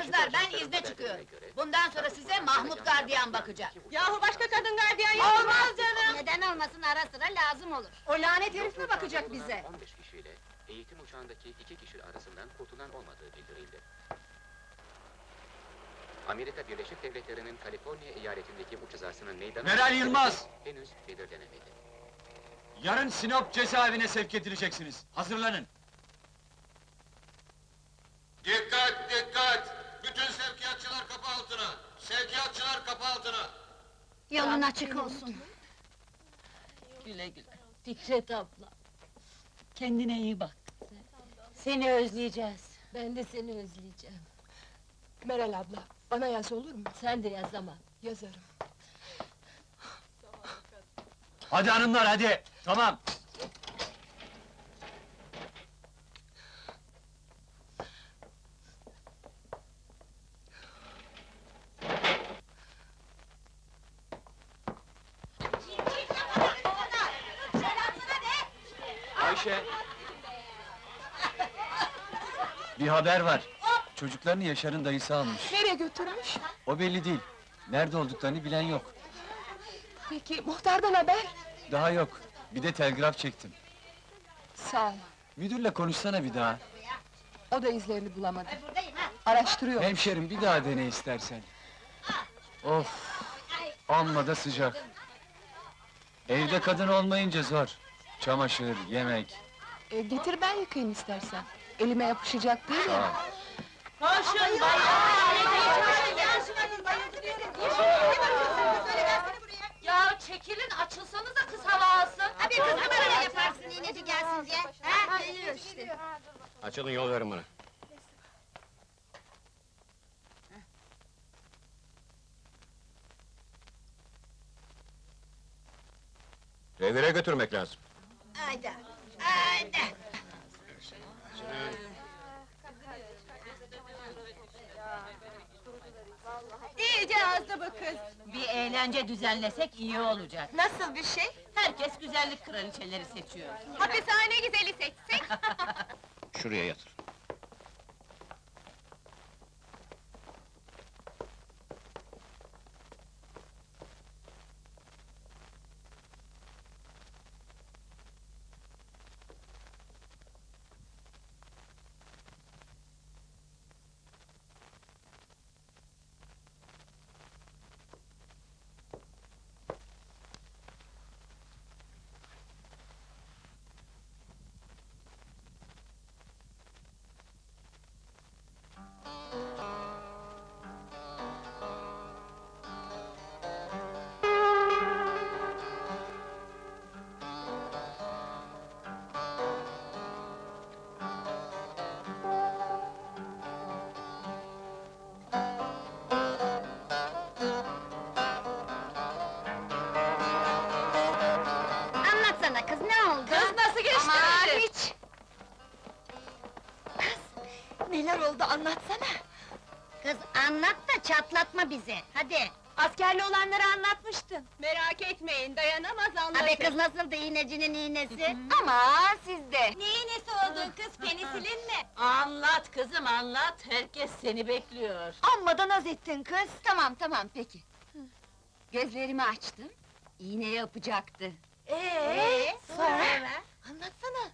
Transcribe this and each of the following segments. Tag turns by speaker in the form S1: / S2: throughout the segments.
S1: Kızlar ben izne çıkıyorum. Bundan sonra size Mahmut gardiyan bakacak.
S2: Yahu başka kadın gardiyan yok
S1: Olmaz canım! Neden olmasın ara sıra lazım olur.
S2: O lanet herif mi bakacak bize?
S3: 15 kişiyle eğitim uçağındaki iki kişi arasından kurtulan olmadığı bildirildi. Amerika Birleşik Devletleri'nin Kaliforniya eyaletindeki uç kazasının meydana...
S4: Meral Yılmaz!
S3: Henüz belirlenemedi.
S4: Yarın Sinop cezaevine sevk edileceksiniz. Hazırlanın.
S5: Dikkat dikkat! Bütün sevkiyatçılar kapı altına! Sevkiyatçılar kapı altına!
S1: Yolun açık olsun.
S6: Güle güle. Fikret abla. Kendine iyi bak.
S1: Seni özleyeceğiz.
S6: Ben de seni özleyeceğim.
S2: Meral abla, bana yaz olur mu?
S6: Sen de yaz ama.
S2: Yazarım.
S4: Hadi hanımlar hadi. Tamam. Ayşe. Bir haber var. Çocuklarını Yaşar'ın dayısı almış.
S2: Nereye götürmüş?
S4: O belli değil. Nerede olduklarını bilen yok.
S2: Peki, muhtardan haber?
S4: Daha yok. Bir de telgraf çektim.
S2: Sağ ol.
S4: Müdürle konuşsana bir daha.
S2: O da izlerini bulamadı. Araştırıyor.
S4: Hemşerim bir daha dene istersen. Of! Amma da sıcak. Evde kadın olmayınca zor. Çamaşır, yemek.
S2: E, getir ben yıkayayım istersen. Elime yapışacak değil mi?
S1: Koşun Ya çekilin açılsanıza kız hava alsın. Hadi kız numara yaparsın iğneci gelsin diye. Ha? Geliyor işte.
S5: Açılın yol verin bana. Revire götürmek lazım.
S1: Haydi. Haydi.
S2: İyice azdı bu kız.
S6: Bir eğlence düzenlesek iyi olacak.
S2: Nasıl bir şey?
S6: Herkes güzellik kraliçeleri seçiyor.
S2: Hapishane güzeli seçsek.
S5: Şuraya yatır.
S2: Neler oldu anlatsana.
S1: Kız anlat da çatlatma bizi. Hadi.
S2: Askerli olanları anlatmıştın. Merak etmeyin, dayanamaz anlatır.
S1: Abi kız nasıldı iğnecinin iğnesi?
S2: Ama sizde.
S1: Ne iğnesi oldu kız penisilin mi?
S6: Anlat kızım anlat. Herkes seni bekliyor.
S2: Amma da naz ettin kız. Tamam tamam peki. Gözlerimi açtım. İğne yapacaktı.
S1: Ee, sonra?
S2: Anlatsana.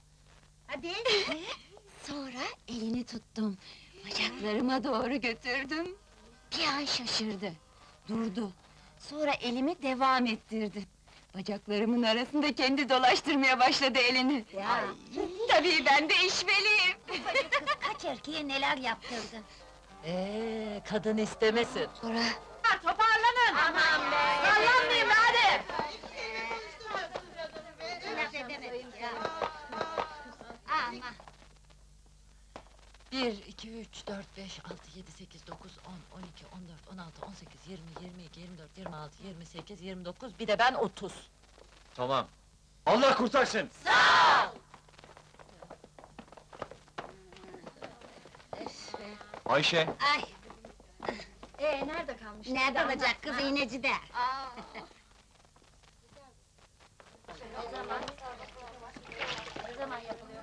S1: Hadi.
S2: Sonra elini tuttum. Bacaklarıma doğru götürdüm. Bir an şaşırdı. Durdu. Sonra elimi devam ettirdi. Bacaklarımın arasında kendi dolaştırmaya başladı elini.
S1: Ya.
S2: Tabii ben de işveliyim.
S1: Kız kaç erkeğe neler yaptırdı?
S6: Ee, kadın istemesin.
S2: Sonra
S1: Toparlanın! Aman be!
S6: Sallanmayın 1, 2, 3, 4, 5, 6, 7, 8, 9, 10, 12, 14, 16, 18, 20, 22, 24, 26, 28, 29, bir de ben 30.
S4: Tamam. Allah kurtarsın. Ayşe,
S1: Ay. Ee, nerede kalmış? Nerede olacak kız iğnecide? Ne zaman yapılıyor?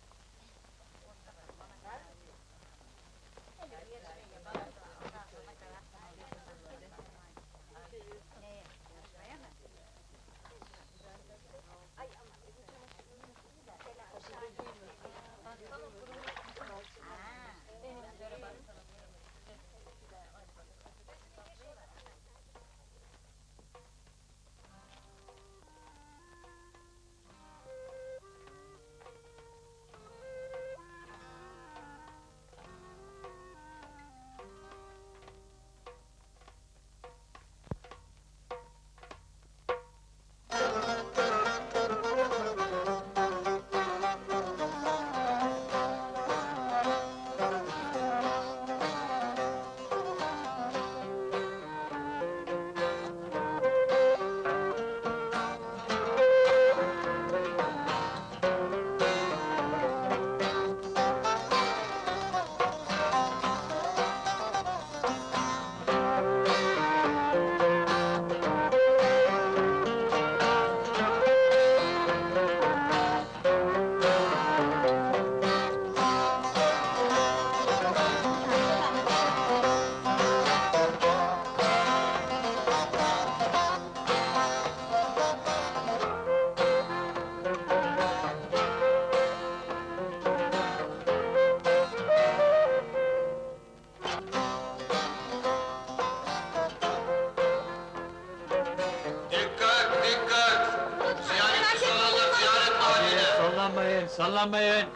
S4: Sallanmayın.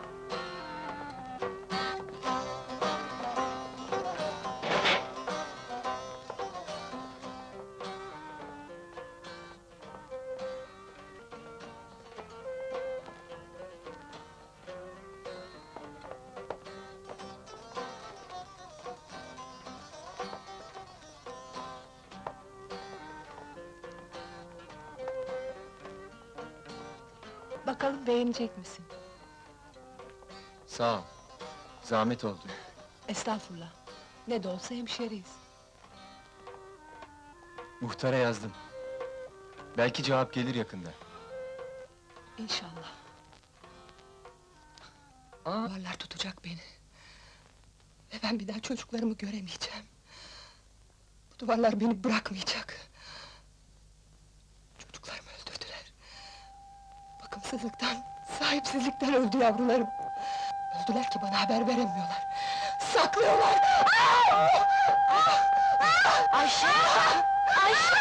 S7: Bakalım beğenecek misin?
S4: Sağ ol. Zahmet oldu.
S7: Estağfurullah. Ne de olsa hemşeriyiz.
S4: Muhtara yazdım. Belki cevap gelir yakında.
S7: İnşallah.
S4: Aa.
S7: Duvarlar tutacak beni. Ve ben bir daha çocuklarımı göremeyeceğim. Bu duvarlar beni bırakmayacak. Çocuklarımı öldürdüler. Bakımsızlıktan, sahipsizlikten öldü yavrularım. Öldüler ki bana haber veremiyorlar. Saklıyorlar!
S6: Ayşe! Ayşe!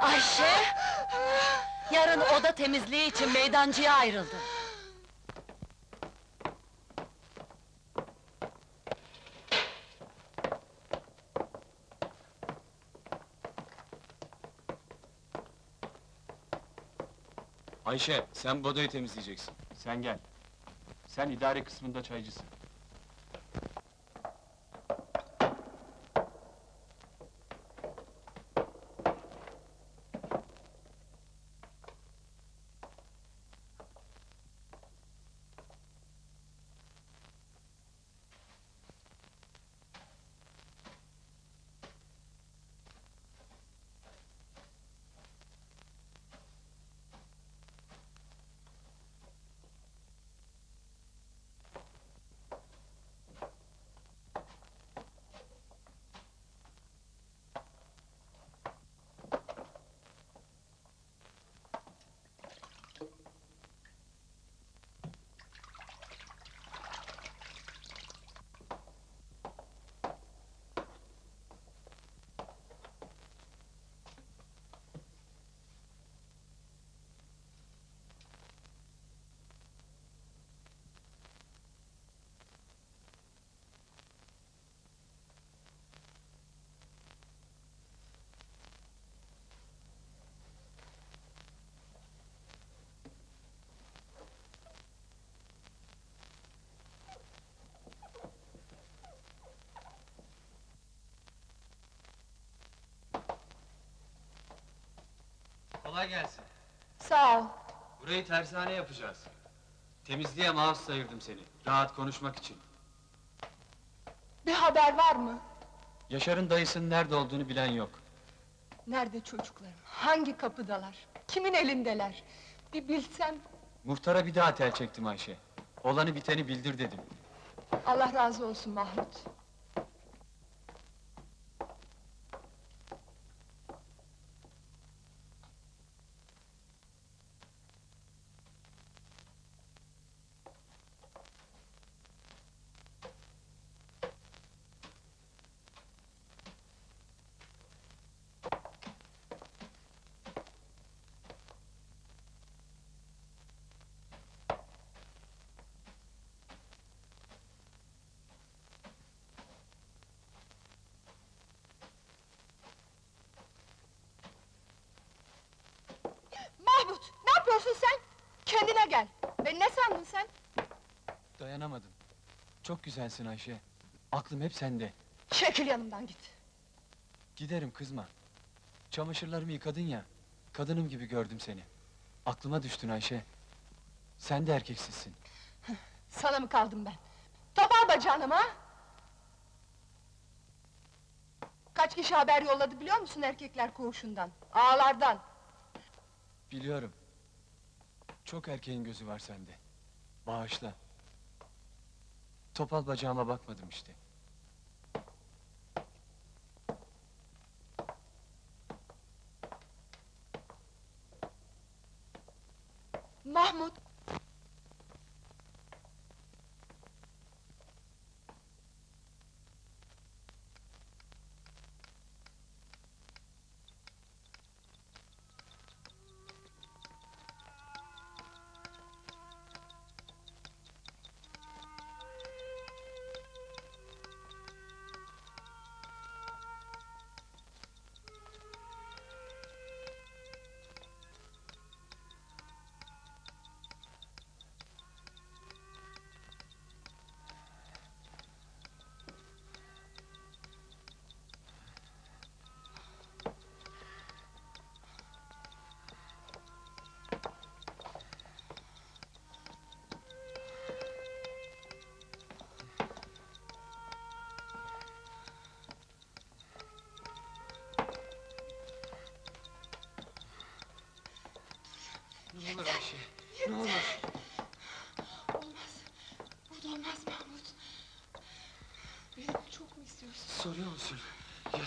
S6: Ayşe! Yarın oda temizliği için meydancıya ayrıldı.
S4: Ayşe, sen bodayı temizleyeceksin. Sen gel. Sen idare kısmında çaycısın. Kolay gelsin.
S7: Sağ ol.
S4: Burayı tersane yapacağız. Temizliğe mouse sayırdım seni. Rahat konuşmak için.
S7: Bir haber var mı?
S4: Yaşar'ın dayısının nerede olduğunu bilen yok.
S7: Nerede çocuklarım? Hangi kapıdalar? Kimin elindeler? Bir bilsem,
S4: Muhtara bir daha tel çektim Ayşe. Olanı biteni bildir dedim.
S7: Allah razı olsun Mahmut. Mahmut, ne yapıyorsun sen? Kendine gel. Beni ne sandın sen?
S4: Dayanamadım. Çok güzelsin Ayşe. Aklım hep sende.
S7: Çekil yanımdan git.
S4: Giderim kızma. Çamaşırlarımı yıkadın ya. Kadınım gibi gördüm seni. Aklıma düştün Ayşe. Sen de erkeksizsin.
S7: Sana mı kaldım ben? Topal bacağını mı, ha? Kaç kişi haber yolladı biliyor musun erkekler koğuşundan? Ağlardan.
S4: Biliyorum. Çok erkeğin gözü var sende. Bağışla. Topal bacağıma bakmadım işte.
S7: Mahmut!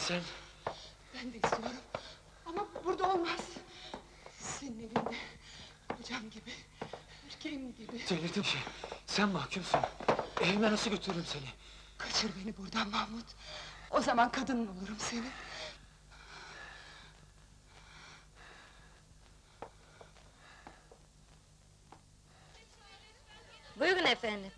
S4: Sen?
S7: Ben de istiyorum. Ama burada olmaz. Senin evinde. Kocam gibi. Erkeğim gibi.
S4: Delirdim şey. Sen mahkumsun. Evime nasıl götürürüm seni?
S7: Kaçır beni buradan Mahmut. O zaman kadın olurum senin.
S1: Buyurun efendim.